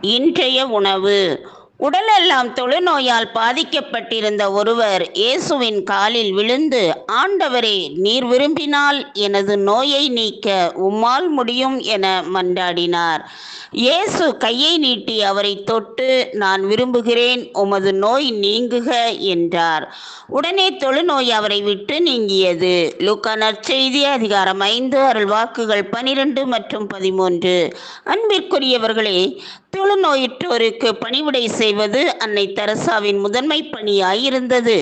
இன்றைய உணவு. உடலெல்லாம் தொழுநோயால் பாதிக்கப்பட்டிருந்த ஒருவர் இயேசுவின் காலில் விழுந்து ஆண்டவரே நீர் விரும்பினால் எனது நோயை நீக்க உம்மால் முடியும் என மன்றாடினார். இயேசு கையை நீட்டி அவரை தொட்டு நான் விரும்புகிறேன் உமது நோய் நீங்குக என்றார். உடனே தொழுநோய் அவரை விட்டு நீங்கியது. லூக்கா நற்செய்தி அதிகாரம் ஐந்து அருள் வாக்குகள் பனிரெண்டு மற்றும் பதிமூன்று. அன்பிற்குரியவர்களே தொழுநோயிற்றோருக்கு பணிவிடை செய்வது அன்னை தெரசாவின் முதன்மை பணியாயிருந்தது.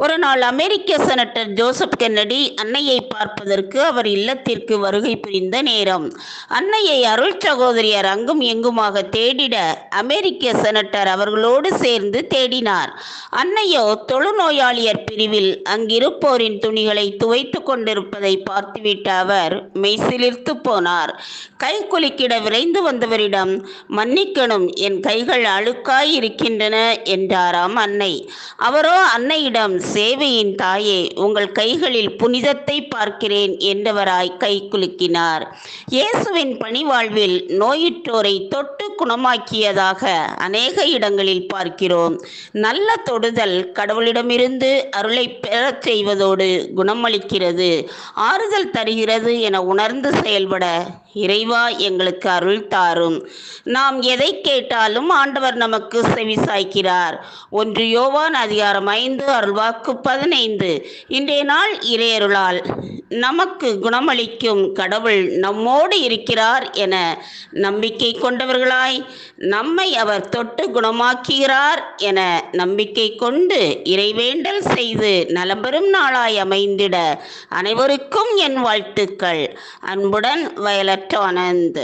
ஒரு நாள் அமெரிக்க செனட்டர் ஜோசப் கென்னடி அன்னையை பார்ப்பதற்கு அவர் இல்லத்திற்கு வருகை புரிந்த நேரம். அன்னையை அருள் சகோதரியர் அங்கும் எங்குமாக தேடிட அமெரிக்க செனட்டர் அவர்களோடு சேர்ந்து தேடினார். அன்னையோ தொழுநோயாளியர் பிரிவில் அங்கிருப்போரின் துணிகளை துவைத்து கொண்டிருப்பதை பார்த்துவிட்ட அவர் மெய்சிலிர்த்து போனார். கை குலுக்கிட விரைந்து வந்தவரிடம் மன்னிக்கணும் என் கைகள் அழுக்காயிரு இருக்கின்றன என்றாராம் அன்னை. அவரோ அன்னையிடம் சேவையின் தாயே உங்கள் கைகளில் புனிதத்தை பார்க்கிறேன் என்றவராய் கை குலுக்கினார். இயேசுவின் பணிவாழ்வில் நோயிற்றோரை தொட்டு குணமாக்கியதாக அநேக இடங்களில் பார்க்கிறோம். நல்ல தொடுதல் கடவுளிடமிருந்து அருளை பெறச் செய்வதோடு குணமளிக்கிறது. ஆறுதல் தருகிறது என உணர்ந்து செயல்பட இறைவா எங்களுக்கு அருள் தாரும். நாம் எதை கேட்டாலும் ஆண்டவர் நமக்கு செவி சாய்க்கிறார் ஒன்று யோவான் அதிகாரம் ஐந்து அருள்வாக்கு பதினைந்து. இன்றைய நாள் இறையருளால் நமக்கு குணமளிக்கும் கடவுள் நம்மோடு இருக்கிறார் என நம்பிக்கை கொண்டவர்களாய் நம்மை அவர் தொட்டு குணமாக்குகிறார் என நம்பிக்கை கொண்டு இறைவேண்டல் செய்து நலம்பெறும் நாளாய் அமைந்திட அனைவருக்கும் என் வாழ்த்துக்கள். அன்புடன் வயலட் ஆனந்த்.